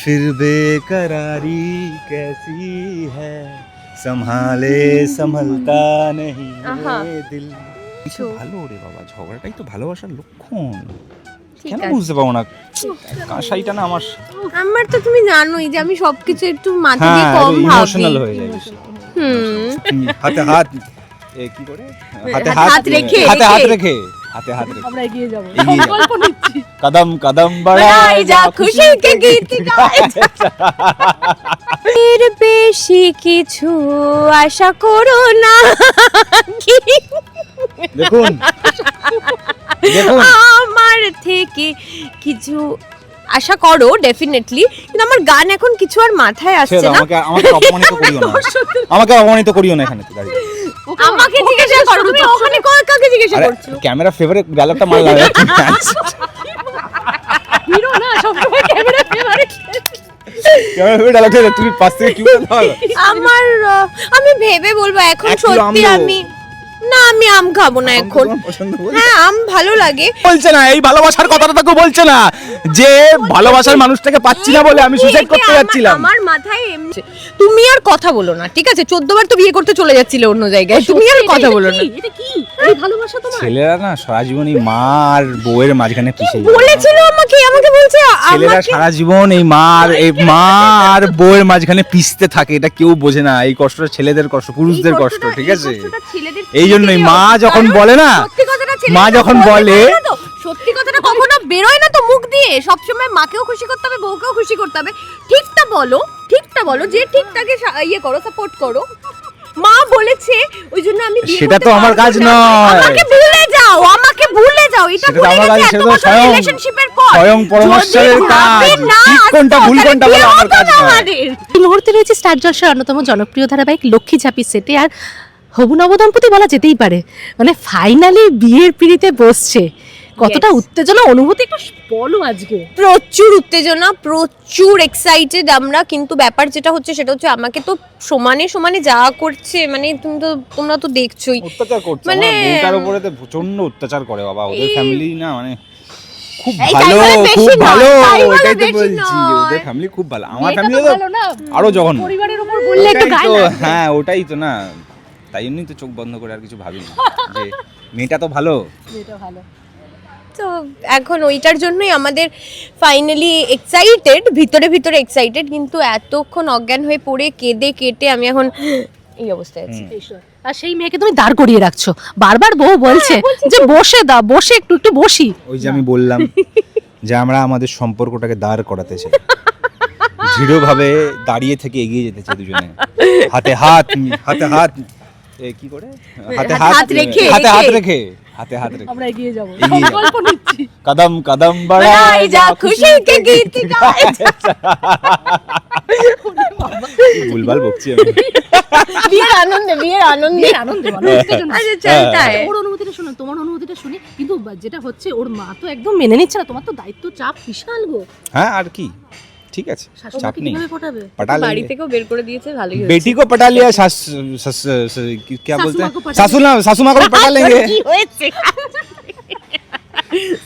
फिर बेकरारी कैसी है संभाले संभलता नहीं আহা। ये दिल কিছু তো- ভালো রে বাবা ঝগড়াটাই তো ভালোবাসার লক্ষণ ঠিক কেন আছে বুঝতে পারবো না কাঁসাইটা না আমার আমার তো তুমি জানোই যে আমি সবকিছু একটু মাথা দিয়ে হ্যাঁ কম ভাবি ইমোশনাল হয়ে যায় বেশি। হুম হুম, হাতে হাত এ কি করে হাতে হাত- হাত রেখে, হাতে হাত রেখে। হাতে আমরা এগিয়ে যাব। কদম কদম যা খুশি কে বেশি কিছু আশা করো না। দেখুন। আমার থেকে কিছু আশা করো ডেফিনেটলি কিন্তু আমার গান এখন কিছু আর মাথায় আসছে না। আমাকে আমাকে অপমানিত করিও না। আমাকে অপমানিত করিও না এখানে। দাঁড়িয়ে। আমাকে জিজ্ঞাসা করো তুমি ওখানে কাকে জিজ্ঞাসা করছ? ক্যামেরা ফেভারিট ডায়লগটা মারলাম হিরো না সবসময় ক্যামেরা ফেভারিট আমার আমি ভেবে বলব এখন সত্যি আমি না আমি আম খাব না এখন? হ্যাঁ আম ভালো লাগে। বলছে না এই ভালোবাসার কথাটা তো কেউ বলছে না। যে ভালোবাসার মানুষটাকে পাচ্ছি না বলে আমি সুসাইড করতে যাচ্ছিলাম। আমার মাথায় তুমি আর কথা বলো না ঠিক আছে? চোদ্দ বার তো বিয়ে করতে চলে যাচ্ছিলে অন্য জায়গায়। তুমি আর কথা বলো না। এটা কি? এই ভালোবাসা তোমার? ছেলেরা না সারা জীবনই মা আর বউয়ের মাঝখানে যায়। বলেছিল আমাকে? আমাকে বলছে ছেলেরা সারা জীবন এই মার এই মা আর বউয়ের মাঝখানে থাকে এটা কেউ বোঝে না। এই কষ্টটা ছেলেদের কষ্ট পুরুষদের কষ্ট ঠিক আছে? এই জন্যই মা যখন বলে না মা যখন বলে সত্যি কথাটা কখনো বেরোয় না তো মুখ দিয়ে। সবসময় মাকেও খুশি করতে হবে বউকেও খুশি করতে হবে। ঠিকটা বলো ঠিকটা বলো যে ঠিক তাকে সা- ইয়ে করো সাপোর্ট করো। মা বলেছে ওই জন্য আমি বিয়ে সেটা করতে তো আমার পারব কাজ না। নয়। আমাকে ভুলে যাও আমাকে ভুলে যাও এটা সেটা তো ভুলে আমার কাজ, গেছে সেটা এত তো বছর স্বয়ং- রিলেশনশিপের পর স্বয়ং পরমেশ্বরের যদি কাজ। ভাবে না ঠিক কোনটা, ভুল কোনটা বলা আমার কাজ না নয়। আমাদের। এই মুহূর্তে রয়েছে স্টার জলসার অন্যতম জনপ্রিয় ধারাবাহিক লক্ষ্মী ঝাপি সেটে আর হবু নবদম্পতি বলা যেতেই পারে মানে ফাইনালি বিয়ের পিড়িতে বসছে কতটা উত্তেজনা অনুভূতি? একটু বলো আজকে। প্রচুর উত্তেজনা প্রচুর এক্সাইটেড আমরা। কিন্তু ব্যাপার যেটা হচ্ছে সেটা হচ্ছে আমাকে তো সমানে সমানে যা করছে মানে তুমি তো তোমরা তো দেখছোই। অত্যাচার করছে। মানে- মানে বউটার উপরে তো প্রচণ্ড অত্যাচার করে বাবা। ওদের ফ্যামিলি না মানে খুব ভালো খুব ভালো ওটাই তো বলছি ওদের ফ্যামিলি খুব ভালো। আমার ফ্যামিলি তো না আরও জঘন্য। পরিবারের উপর বললে একটু গায়ে লাগবে। হ্যাঁ ওটাই তো না। তাই জন্যই তো চোখ বন্ধ করে আর কিছু ভাবি না যে মেয়েটা তো ভালো। মেয়েটা ভালো। তো এখন ওইটার জন্যই আমাদের ফাইনালি এক্সাইটেড ভিতরে ভিতরে এক্সাইটেড কিন্তু এতক্ষণ অজ্ঞান হয়ে পড়ে কেঁদে কেটে আমি এখন এই অবস্থায় আছি। আর সেই মেয়েকে তুমি দাঁড় করিয়ে রাখছো। বারবার বউ বলছে যে বসে দাও বসে একটু একটু বসি। ওই যে আমি বললাম যে আমরা আমাদের সম্পর্কটাকে দাঁড় করাতে চাই। দৃঢ়ভাবে দাঁড়িয়ে থেকে এগিয়ে যেতে চাই দুজনে। হাতে হাত হাতে হাত এ কি করে? হাতে হাত হাত রেখে, হাতে হাত রেখে। হাতে হাত রেখে। আমরা এগিয়ে যাব। নিচ্ছি। কদম কদম বাড়াই যা খুশি কে গীত বকছি আমি। বিয়ের আনন্দে বিয়ের আনন্দে। আনন্দে ওর অনুমতিটা শুনুন তোমার অনুমতিটা শুনি। কিন্তু যেটা হচ্ছে ওর মা তো একদম মেনে নিচ্ছে না। তোমার তো দায়িত্ব চাপ বিশাল গো। হ্যাঁ আর কি? ঠিক আছে চাপ শাশুড়িকে নেই কিভাবে পটাবে पटा বাড়ি लेंगे থেকেও বের করে দিয়েছে ভালোই হয়েছে बेटी को पटा लिया सास सस, स- क्या सासू बोलते माँ को हैं पटा सासू ना सासू माँ को पटा लेंगे কি হয়েছে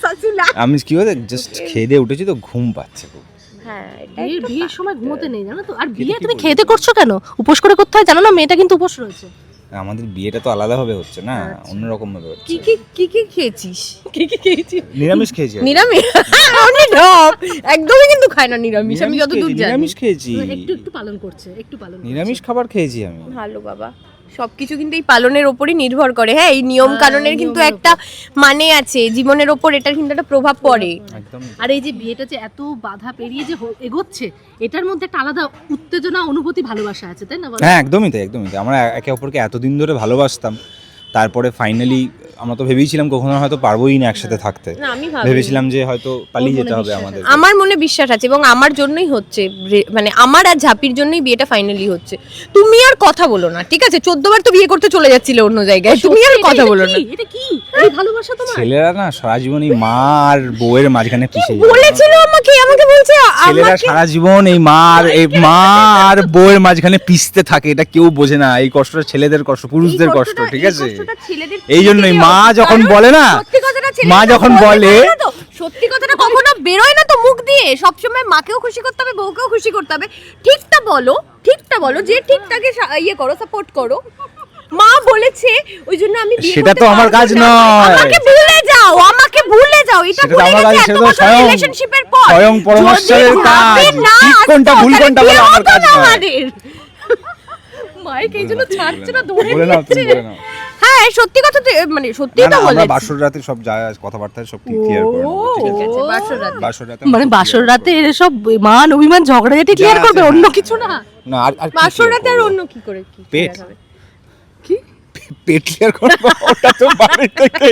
শাশুলা আমি কি হতে জাস্ট খেয়ে দিয়ে উঠেছি তো ঘুম পাচ্ছে খুব হ্যাঁ বিয়ের বিয়ের সময় ঘুমোতে নেই জানো তো আর বিয়ে কি তুমি বলবো? খেতে করছো কেন উপোস করে করতে হয় জানো না মেয়েটা কিন্তু উপোস রয়েছে আমাদের বিয়েটা তো আলাদাভাবে হচ্ছে না আচ্ছা। অন্যরকম ভাবে হচ্ছে। কি কি কি কি খেয়েছিস? কি কি খেয়েছিস নিরামিষ খেয়েছি নিরামিষ? আমি ঢপ একদমই কিন্তু খাই না নিরামিষ আমি নিরামিষ যতদূর খেয়েছি, জানি। নিরামিষ খেয়েছি। একটু একটু পালন করছে একটু পালন নিরামিষ খাবার খেয়েছি আমি। ভালো বাবা। সবকিছু কিন্তু এই পালনের ওপরই নির্ভর করে। হ্যাঁ এই নিয়ম হ্যাঁ, কানুনের কিন্তু একটা মানে আছে জীবনের ওপর এটার কিন্তু একটা প্রভাব পড়ে। একদম। আর এই যে বিয়েটা যে এত বাধা পেরিয়ে যে হো- এগোচ্ছে এটার মধ্যে একটা আলাদা উত্তেজনা অনুভূতি ভালোবাসা আছে তাই না বলো? হ্যাঁ একদমই তাই একদমই তাই। আমরা একে অপরকে এতদিন ধরে ভালোবাসতাম তারপরে ফাইনালি আমরা তো ভেবেইছিলাম কখনো হয়তো পারবোই না একসাথে থাকতে। না আমি ভাবি ভেবেছিলাম যে হয়তো পালিয়ে যেতে হবে আমাদের। আমার মনে বিশ্বাস আছে এবং আমার জন্যই হচ্ছে রে- মানে আমার আর ঝাপির জন্যই বিয়েটা ফাইনালি হচ্ছে। তুমি আর কথা বলো না ঠিক আছে? চোদ্দ বার তো বিয়ে করতে চলে যাচ্ছিলে অন্য জায়গায়। তুমি আর কথা বলো না। এটা কি? এই ভালোবাসা তোমার? ছেলেরা না সারা জীবন এই মা আর বউয়ের মাঝখানে পিছিয়ে বলেছিল আমাকে আমাকে বলছে ছেলেরা সারা জীবন এই মার এই মা আর বউয়ের মাঝখানে পিছতে থাকে এটা কেউ বোঝে না। এই কষ্টটা ছেলেদের কষ্ট পুরুষদের কষ্ট ঠিক আছে? এই জন্যই মা যখন বলে না মা যখন বলে সত্যি কথাটা কখনো বেরোয় না তো মুখ দিয়ে। সবসময় মাকেও খুশি করতে হবে বউকেও খুশি করতে হবে। ঠিকটা বলো ঠিকটা বলো যে ঠিকটাকে ইয়ে করো সাপোর্ট করো। বলেছে ওই জন্য আমি বিয়ে সেটা তো আমার কাজ নয়। আমাকে ভুলে যাও আমাকে ভুলে যাও এটা ভুলে গেছে এত বছর রিলেশনশিপের পর স্বয়ং পরমেশ্বরের কাজ। ঠিক কোনটা, ভুল কোনটা বলো আমার কাজ নয়। মাইক এই জন্য ছাড়ছে না বলে নাও হ্যাঁ সত্যি কথা তো মানে সত্যি তো আমরা বাসর রাতে সব যা কথাবার্তা সব ক্লিয়ার করে ঠিক আছে? বাসর রাতে বাসর রাতে মানে সব বাসর রাতে এসব মান অভিমান ঝগড়াঝাটি ক্লিয়ার করবে অন্য। কিছু না না আর বাসর রাতে আর অন্য কি করে কি পেট? হবে? করব ওটা তো বাড়ি থেকে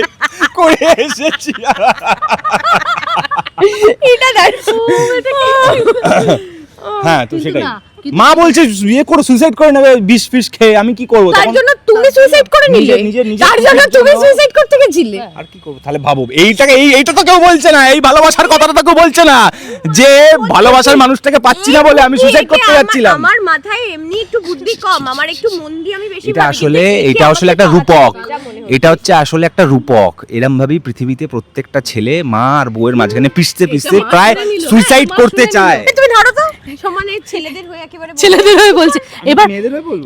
করে এসেছি এটা হ্যাঁ তো সেটাই মা বলছে বিয়ে করে সুইসাইড করে নেবে বিষ ফিস খেয়ে আমি কি করব? তার জন্য তুমি সুইসাইড করে নিলে। তার জন্য তুমি সুইসাইড করতে গেছিলে। আর কি করব? তাহলে ভাবো এইটাকে এই এইটা তো কেউ বলছে না এই ভালোবাসার কথাটা তো কেউ বলছে না যে ভালোবাসার মানুষটাকে পাচ্ছি না বলে আমি সুইসাইড করতে যাচ্ছিলাম। আমার মাথায় এমনি একটু বুদ্ধি কম আমার একটু মন দিয়ে আমি বেশি এটা আসলে এটা আসলে একটা রূপক। এটা হচ্ছে আসলে একটা রূপক। এরম ভাবেই পৃথিবীতে প্রত্যেকটা ছেলে মা আর বউয়ের মাঝখানে পিষতে পিষতে প্রায় সুইসাইড হ্যাঁ, করতে চায়। তুমি ধরো তো। সমানে ছেলেদের হয়ে একেবারে। ছেলেদের হয়ে বলছে। এবার?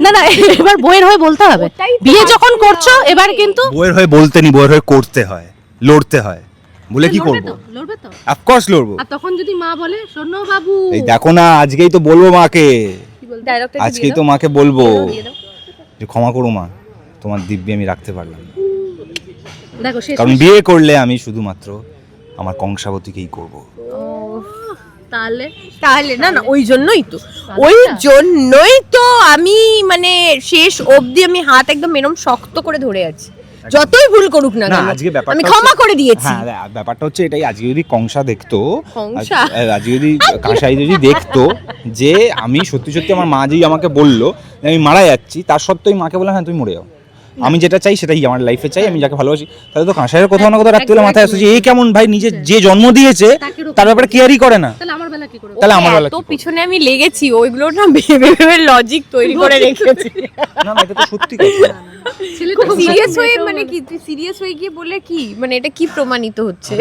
না না এবার বইয়ের হয়ে বলতে হবে। বিয়ে যখন করছ এবার কিন্তু বউয়ের হয়ে বলতে নি বউয়ের হয়ে করতে হয় লড়তে হয়। বলে কি করব? লড়বে তো। অফকোর্স লড়বো। আর তখন যদি মা বলে শোনো বাবু। এই দেখো না আজকেই তো বলব মাকে। আজকেই তো মাকে বলব। যে ক্ষমা করো মা। তোমার দিব্যি আমি রাখতে পারলাম না। দেখো কারণ বিয়ে করলে আমি শুধুমাত্র আমার কংসাবতীকেই করব। তাহলে? তাহলে না না ওই জন্যই তো। ওই জন্যই তো আমি মানে শেষ অবধি আমি হাত একদম এরম শক্ত করে ধরে আছি। যতই ভুল করুক না না আজকে ব্যাপারটা আমি ক্ষমা করে দিয়েছি। হ্যাঁ দেখ, ব্যাপারটা হচ্ছে এটাই আজকে যদি কংসা দেখতো আজকে যদি কাঁসাই যদি দেখতো যে আমি সত্যি সত্যি আমার মা যেই আমাকে বলল যে আমি মারা যাচ্ছি তার সত্ত্বেও মাকে বললাম হ্যাঁ তুমি মরে যাও। আমি যেটা চাই সেটাই আমার লাইফে চাই আমি যাকে ভালোবাসি তাহলে তো কাঁসাইয়ের কোথাও না কোথাও রাখতে হলে মাথায় আসছে যে এই কেমন ভাই নিজে যে জন্ম দিয়েছে তার ব্যাপারে কেয়ারই করে না। কি তাহলে আমার বেলা তো পিছনে আমি লেগেছি ওইগুলো না ভেবে ভেবে লজিক তৈরি করে রেখেছি। না না এটা তো সত্যি কথা। ছেলে সিরিয়াস হয়ে মানে কি তুই সিরিয়াস হয়ে গিয়ে বলে কি? মানে এটা কি প্রমাণিত হচ্ছে?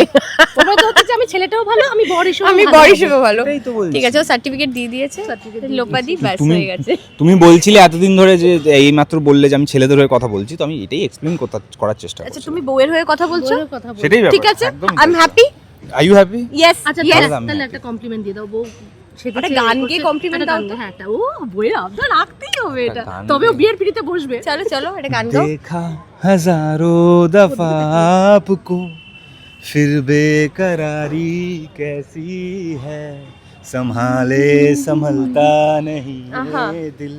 প্রমাণিত হচ্ছে আমি ছেলেটাও ভালো আমি বর হিসেবে আমি ভালো হিসেবে ভালো। এটাই তো বলছি। ঠিক আছে ও সার্টিফিকেট দিয়ে দিয়েছে। লোপাদি ব্যাস হয়ে গেছে। তুমি বলছিলে এতদিন ধরে যে এই মাত্র বললে যে আমি ছেলেদের হয়ে কথা বলছি তো আমি এটাই এক্সপ্লেইন করার চেষ্টা আচ্ছা তুমি বউয়ের হয়ে কথা বলছো? কথা সেটাই ঠিক আছে I am happy are you happy yes আচ্ছা ইয়েস তাহলে- আমি তাহলে happy. একটা কমপ্লিমেন্ট দিয়ে দাও বউ সেটা একটা গান গেয়ে compliment দাও তো। হ্যাঁ একটা ও বইয়ের আবদার রাখতেই হবে এটা গান তবে ও গেয়ে। বিয়ের পিড়িতে বসবে চলো চলো একটা গান গাও देखा हजारों दफा आपको फिर बेकरारी कैसी है संभाले संभलता नहीं आहा। ये दिल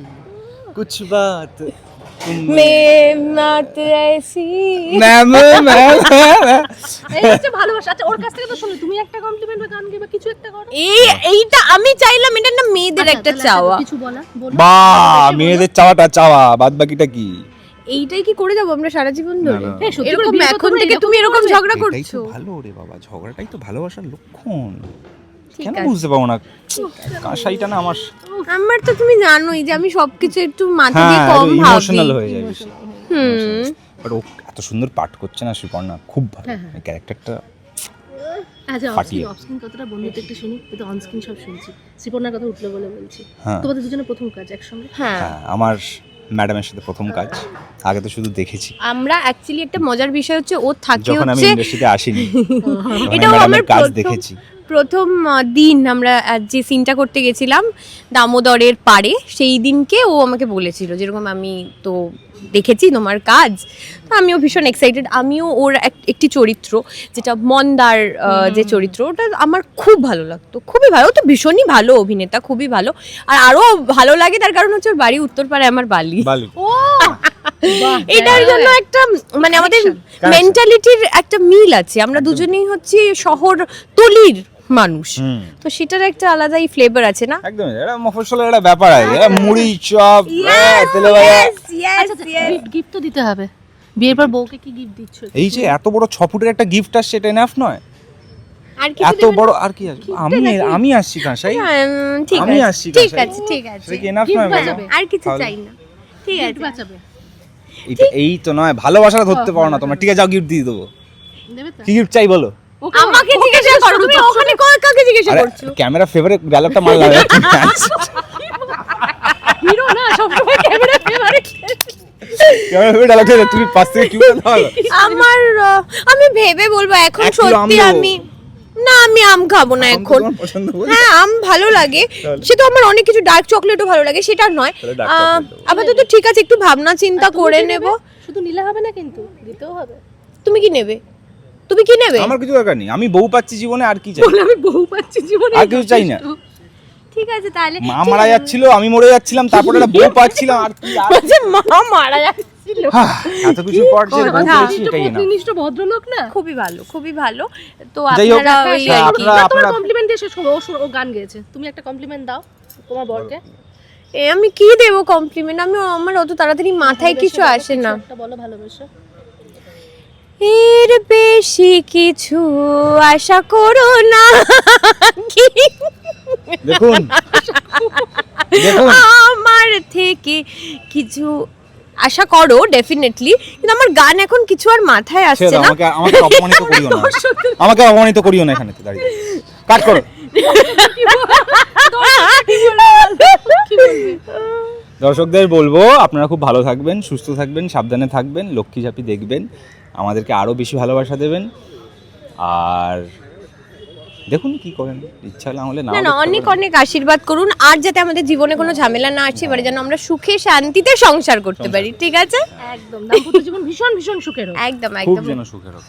कुछ बात মেম নট এসি ম্যাম ওর কাছ থেকে তো তুমি আমি চাইলাম এটা না মেয়েদের একটা চাওয়া। বা মেয়েদের চাওয়াটা চাওয়া বাদ বাকিটা কি? এইটাই কি করে যাব আমরা সারা জীবন ধরে? এরকম এখন থেকে তুমি এরকম ঝগড়া করছ। ভালো রে বাবা ঝগড়াটাই তো ভালোবাসার লক্ষণ। কেন বুঝতে পারব না? কাঁসাইটা না আমার আমার তো তুমি জানোই যে আমি সবকিছু একটু মাথা দিয়ে হ্যাঁ কম ইমোশনাল হয়ে যায় বেশি। হুম। বাট ও এত সুন্দর পাঠ করছে না সুপর্ণা খুব ভালো। হ্যাঁ, হ্যাঁ। ক্যারেক্টারটা আচ্ছা ফাটিয়ে। অফস্ক্রিন অফস্ক্রিন কথাটা বন্ধুতে একটু শুনি কিন্তু অনস্ক্রিন সব শুনছি। শ্রীপর্ণার কথা উঠল বলে বলছি। তোমাদের দুজনের প্রথম কাজ একসঙ্গে? হ্যাঁ। আমার ম্যাডামের সাথে প্রথম কাজ। আগে তো শুধু দেখেছি। আমরা অ্যাকচুয়ালি একটা মজার বিষয় হচ্ছে ও থাকে যখন আমি ইন্ডাস্ট্রিতে আসিনি এটাও আমার কাজ দেখেছি। প্রথম দিন আমরা যে সিনটা করতে গেছিলাম দামোদরের পাড়ে সেই দিনকে ও আমাকে বলেছিল যেরকম আমি তো দেখেছি তোমার কাজ তো আমিও ভীষণ এক্সাইটেড আমিও ওর এক- একটি চরিত্র যেটা মন্দার যে চরিত্র ওটা আমার খুব ভালো লাগতো খুবই ভালো ও তো ভীষণই ভালো অভিনেতা খুবই ভালো আর আরও ভালো লাগে তার কারণ হচ্ছে ওর বাড়ি উত্তরপাড়ায় আমার বালি। বালি। ও! এটার জন্য একটা মানে আমাদের মেন্টালিটির একটা মিল আছে আমরা দুজনেই হচ্ছে শহর তলির মানুষ। তো সেটার একটা আলাদাই ফ্লেভার আছে না? একদম এটা মফস্বলের একটা ব্যাপার আছে। এটা মুড়ি চপ তেলে ভাজা। গিফট তো দিতে হবে। বিয়ের পর বউকে কি গিফট দিচ্ছ এই যে এত বড় ছ ফুটের একটা গিফট আসছে এটা এনাফ নয়? আর কি এত বড় আর কি আছে? আমি আমি আসছি কাঁসাই ঠিক আমি আসছি ঠিক। আছে ঠিক আছে। সেটা কি এনাফ নয় আর কিছু চাই না। ঠিক আছে। বাঁচাবে। এই তো নয় ভালোবাসাটা ধরতে পারো না তোমরা। ঠিক আছে যাও গিফট দিয়ে দেবো। কি গিফট চাই বলো? আমাকে জিজ্ঞাসা করো তুমি ওখানে কাকে জিজ্ঞাসা করছ? ক্যামেরা ফেভারিট ডায়লগটা মারলাম হিরো না সবসময় ক্যামেরা ফেভারিট ক্যামেরা ফেভারিট ডায়লগটা তুমি পাশ থেকে কি আমার আমি ভেবে বলব এখন সত্যি আমি না আমি আম খাব না এখন হ্যাঁ আম ভালো লাগে। সে তো আমার অনেক কিছু ডার্ক চকলেটও ভালো লাগে সেটা নয়। আপাতত ঠিক আছে একটু ভাবনা চিন্তা করে নেব। শুধু নিলে হবে না কিন্তু দিতেও হবে। তুমি কি নেবে? তুমি কি নেবে? আমার কিছু দরকার নেই। আমি বউ পাচ্ছি জীবনে আর কি চাই? বলে আমি বহু পাচ্ছি জীবনে আর কিছু চাই না। ঠিক আছে তাহলে মা মারা যাচ্ছিল আমি মরে যাচ্ছিলাম তারপরে একটা বউ পাচ্ছিলাম আর কি আর বলছে মা মারা যাচ্ছিল। এত কিছু পর যে বউ। পেয়েছি এটাই না। ভদ্রলোক না? খুবই ভালো খুবই ভালো। তো আপনারা ওই আর কি- আপনারা- তোমার কমপ্লিমেন্ট দিয়ে শেষ করো ও গান গেয়েছে। তুমি একটা কমপ্লিমেন্ট দাও তোমার বরকে। এ, আমি কি দেবো কমপ্লিমেন্ট আমি আমার অত তাড়াতাড়ি মাথায় কিছু আসে না। একটা বলো ভালোবেসে। এর বেশি কিছু আশা করো না। কি দেখুন। আমার থেকে কিছু আশা করো ডেফিনেটলি কিন্তু আমার গান এখন কিছু আর মাথায় আসছে না। আমাকে আমাকে অপমানিত করিও না। আমাকে অপমানিত করিও না এখানে। দাঁড়িয়ে। কাট করো। দর্শকদের বলব আপনারা খুব ভালো থাকবেন সুস্থ থাকবেন সাবধানে থাকবেন লক্ষ্মী ঝাপি দেখবেন। আমাদেরকে আরও বেশি ভালোবাসা দেবেন। আর দেখুন কি করেন ইচ্ছা হলে হলে না না অনেক অনেক আশীর্বাদ করুন আর যাতে আমাদের জীবনে কোনো ঝামেলা না আসে এবারে যেন আমরা সুখে শান্তিতে সংসার করতে পারি ঠিক আছে? একদম দাম্পত্য জীবন ভীষণ ভীষণ সুখের হোক। একদম খুব একদম। যেন সুখের হোক।